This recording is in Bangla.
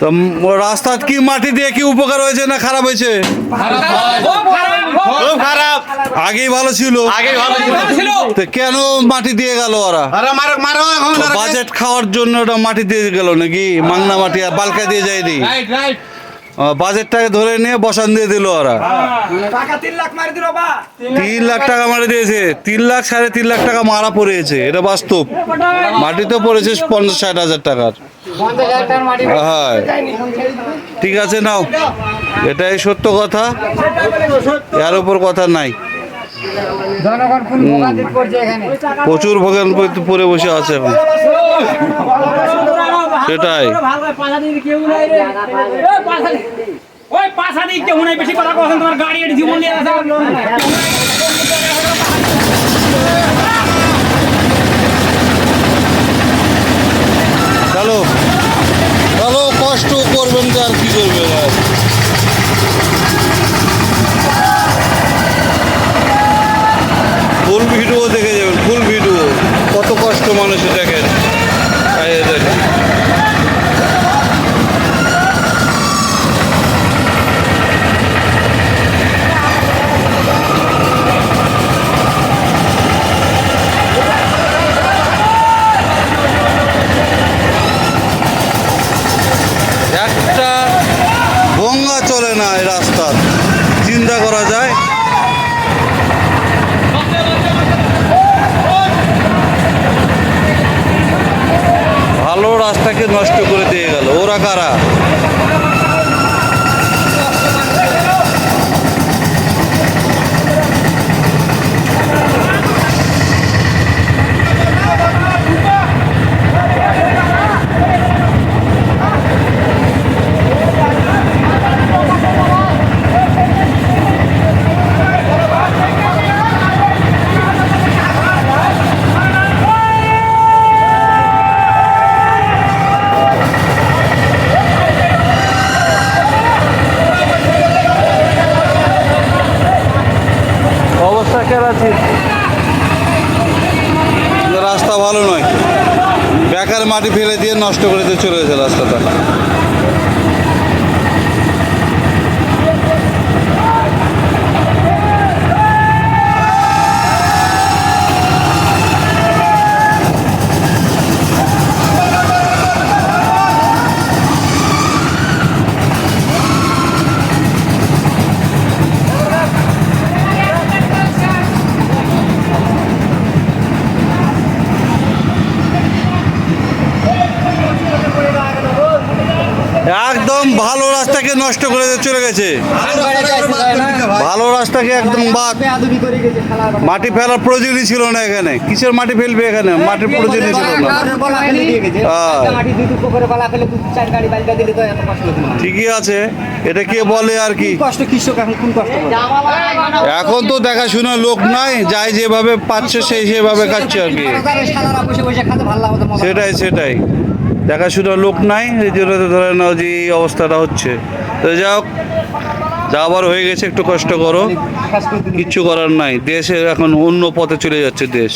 তো রাস্তার কি মাটি দিয়ে কি উপকার হয়েছে না খারাপ হয়েছে? খুব খারাপ। আগেই ভালো ছিল। আগে ভালো ছিল। তো কেন মাটি দিয়ে গেল ওরা? আরে মারো মারো এখন বাজেট খাওয়ার জন্য ওটা মাটি দিয়ে গেল নাকি? মাংনা মাটি আর বালকা দিয়ে যায়নি? রাইট রাইট আহ, বাজেটটাকে ধরে নিয়ে বসান দিয়ে দিল ওরা। তিন লাখ টাকা মারা দিয়েছে। তিন লাখ সাড়ে তিন লাখ টাকা মারা পড়েছে এটা বাস্তব। মাটি তো পড়েছে পঞ্চাশ ষাট হাজার টাকার। হ্যাঁ। ঠিক আছে নাও। এটাই সত্য কথা। এর উপর কথা নাই। প্রচুর ভোগান পরে বসে আছে এখন। সেটাই। ওই পাশা দিক নাই বেশি কথা কখন তোমার গাড়ি এটি জীবন নিয়ে আসা চলো। চলো কষ্ট করবেন তো আর কি করবেন আর ফুল ভিডিও দেখে যাবেন ফুল ভিডিও। কত কষ্ট মানুষের দেখেন এই যে দেখেন একটা গঙ্গা চলে না এই রাস্তার চিন্তা করা যায়। ভালো রাস্তাকে নষ্ট করে দিয়ে গেল। ওরা কারা? রাস্তা ভালো নয়। বেকার মাটি ফেলে দিয়ে নষ্ট করে দিয়ে চলে গেছে রাস্তাটা। একদম ভালো রাস্তাকে নষ্ট করে দিয়ে চলে গেছে। ভালো রাস্তাকে একদম বাদ। মাটি ফেলার প্রয়োজনই ছিল না এখানে। কিসের মাটি ফেলবে এখানে? মাটির প্রয়োজনই ছিল না। হ্যাঁ। ঠিকই আছে। এটা কে বলে আর কি? এখন তো দেখাশোনা লোক নাই। যাই যেভাবে পাচ্ছে সেই সেভাবে খাচ্ছে আর কি। সেটাই সেটাই। দেখাশোনা লোক নাই এই জন্য ধরে নাও যে অবস্থাটা হচ্ছে। তো যা হোক, যা আবার হয়ে গেছে, একটু কষ্ট করো কিচ্ছু করার নাই। দেশের এখন অন্য পথে চলে যাচ্ছে দেশ।